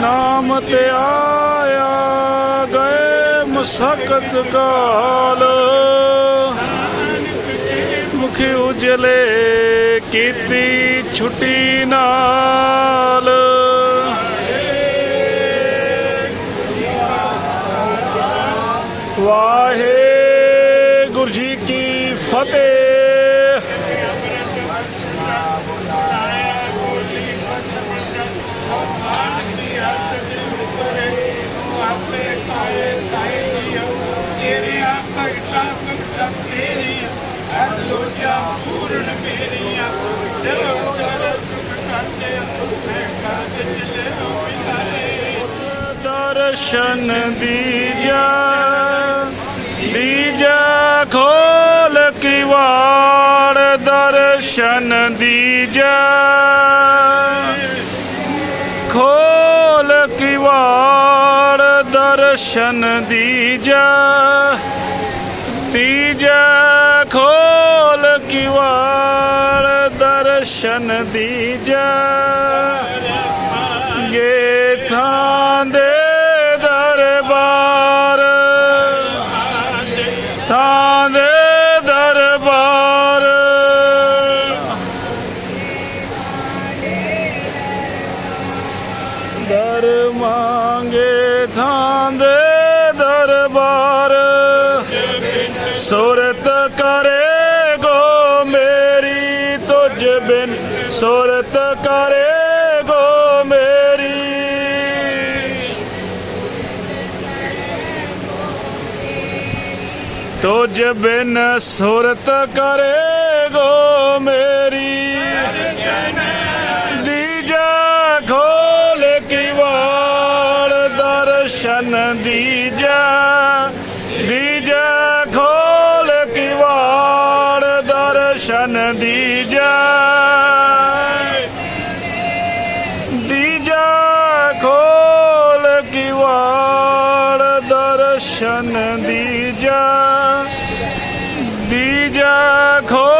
ਨਾਮ ਤੇ ਆਇਆ, ਗਏ ਮਸਕਤ ਕਾਲ। ਮੁਖ ਉਜਲੇ ਕੀਤੀ ਛੁੱਟੀ ਨਾਲ। ਵਾਹਿਗੁਰੂ ਜੀ ਕੀ ਫਤਿਹ। ਦਰਸ਼ਨ ਦੀਜਾ ਦੀਜਾ ਖੋਲ ਕੀ ਦਰਸ਼ਨ ਦੀਜਾ। ਖੋਲ ਕੀ ਵਾੜ, ਦਰਸ਼ਨ ਦੀਜਾ ਤੀਜਾ ਖੋਲ ਕਿਵਾੜ ਦਰਸ਼ਨ ਦੀਜਾ ਗੇ ਥਾਂ ਦੇ ਦਰਬਾਰ। ਥਾਂ ਦੇ ਦਰਬਾਰ। ਦਰ ਮੰਗੇ ਥਾਂ ਦੇ ਤੁਝ ਬਿਨ ਸੁਰਤ ਕਰੇ ਮੇਰੀ। ਦੀਜਾ ਖੋਲ ਕੀ ਵਾਲ ਦਰਸ਼ਨ ਦੀਜਾ। ਦੀਜਾ ਖੋਲ ਕਿਵਾੜ ਦਰਸ਼ਨ ਦੀਜਾ। ਦੀਜਾ ਖੋਲ ਕੀ ਵਾਲ ਦਰਸ਼ਨ ਦੀਜਾ ਦੀਜਾ। ਖੋਲ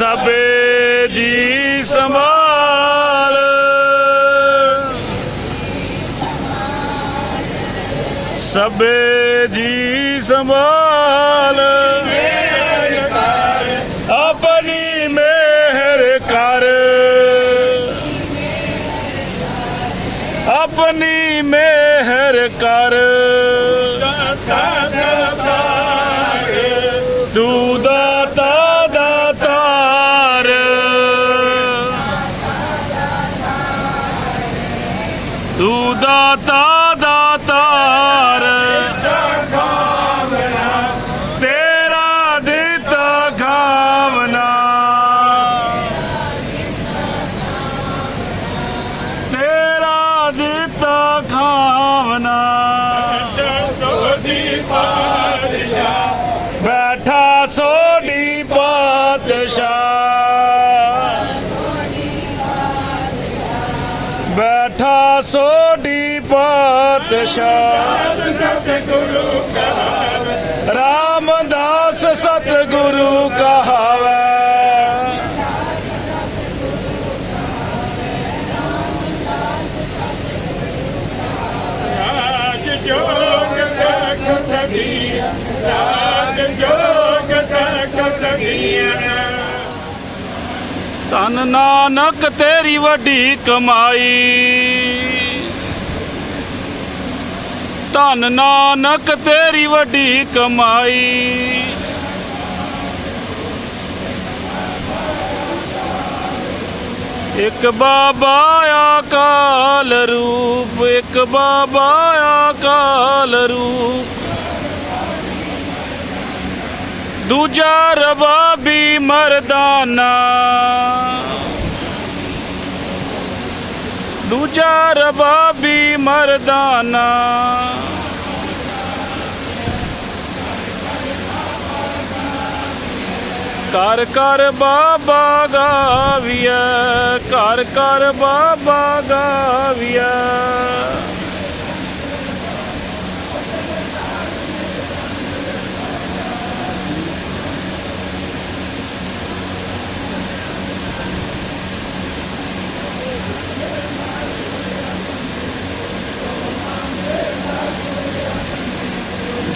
ਸਭੇ ਜੀ ਸੰਭਾਲ। ਸਭੇ ਜੀ ਸੰਭਾਲ। ਆਪਣੀ ਮਿਹਰ ਕਰ। ਆਪਣੀ ਮਿਹਰ ਕਰ। ਤੂੰ ਸੋਢੀ ਪਾਤਸ਼ਾਹ। ਰਾਮਦਾਸ ਸਤਿਗੁਰੂ ਕਹਾਵੇ। ਜੋਗ ਤਖ ਤਗੀ ਰਾਜ ਜੋਗ ਤਖ ਤਗੀ ਧੰਨ ਨਾਨਕ ਤੇਰੀ ਵੱਡੀ ਕਮਾਈ। ਧੰਨ ਨਾਨਕ, ਤੇਰੀ ਵੱਡੀ ਕਮਾਈ। ਇੱਕ ਬਾਬਾ ਆਕਾਲ ਰੂਪ, ਇੱਕ ਬਾਬਾ ਆਕਾਲ ਰੂਪ। ਦੂਜਾ ਰਬਾਬੀ ਮਰਦਾਨਾ। ਦੂਜਾ ਰਬਾਬੀ ਮਰਦਾਨਾ। ਕਰ ਕਰ ਬਾਬਾ ਗਾਵੀਆ ਕਰ ਕਰ ਬਾਬਾ ਗਾਵੀਆ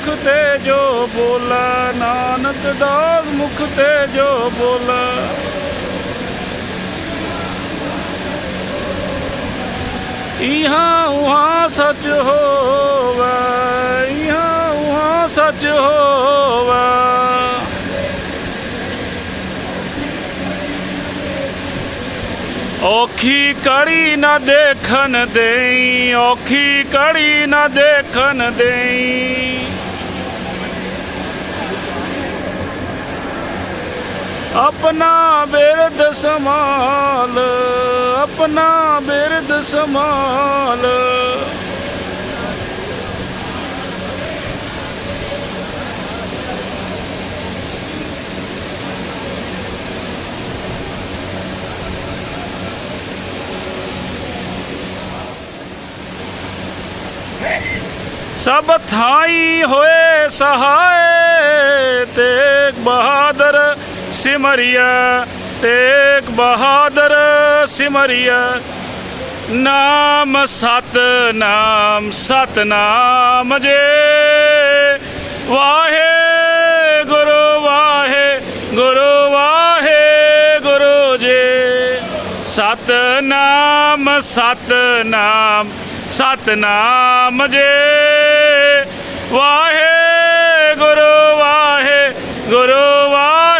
ਮੁਖ ਤੇ ਜੋ ਬੋਲਾ, ਨਾਨਕ ਦਾਸ ਮੁਖ ਤੇ ਜੋ ਬੋਲਾ। ਇਹਾਂ ਉਹਾਂ ਸੱਚ ਹੋਵੇ, ਇਹਾਂ ਉਹਾਂ ਸੱਚ ਹੋਵੇ। ਔਖੀ ਕੜੀ ਨਾ ਦੇਖਣ ਦੇਈ, ਔਖੀ ਕੜੀ ਨਾ ਦੇਖਣ ਦੇਈ। ਆਪਣਾ ਬਿਰਦ ਸਮਾਲ ਆਪਣਾ ਬਿਰਦ ਸਮਾਲ ਸਭ ਥਾਈ ਹੋਏ ਸਹਾਏ ਤੇਗ ਬਹਾਦਰ ਸਿਮਰਿਆ, ਤੇਗ ਬਹਾਦਰ ਸਿਮਰਿਆ। ਨਾਮ ਸਤ ਨਾਮ ਸਤ ਨਾਮ ਜੇ। ਵਾਹੇ ਗੁਰੂ ਵਾਹੇ ਗੁਰੂ ਵਾਹੇ ਗੁਰੂ ਜੇ। ਸਤ ਨਾਮ ਸਤ ਨਾਮ ਸਤਨਾਮ ਜੇ। ਵਾਹੇ ਗੁਰੂ ਵਾਹੇ ਗੁਰੂ, ਵਾਹੇ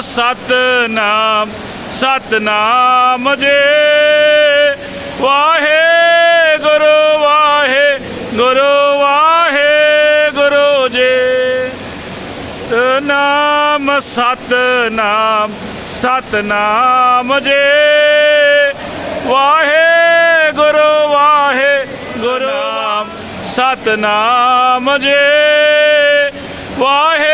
ਸਤਨਾਮ ਸਤਨਾਮ ਜੇ। ਵਾਹੇ ਗੁਰੂ ਵਾਹੇ ਗੁਰੂ ਵਾਹੇ ਗੁਰੂ ਜੇ। ਨਾਮ ਸਤਨਾਮ ਸਤਨਾਮ ਜੇ। ਵਾਹੇ ਗੁਰੂ ਵਾਹੇ ਗੁਰੂ ਨਾਮ ਸਤਨਾਮ ਜੇ। ਵਾਹੇ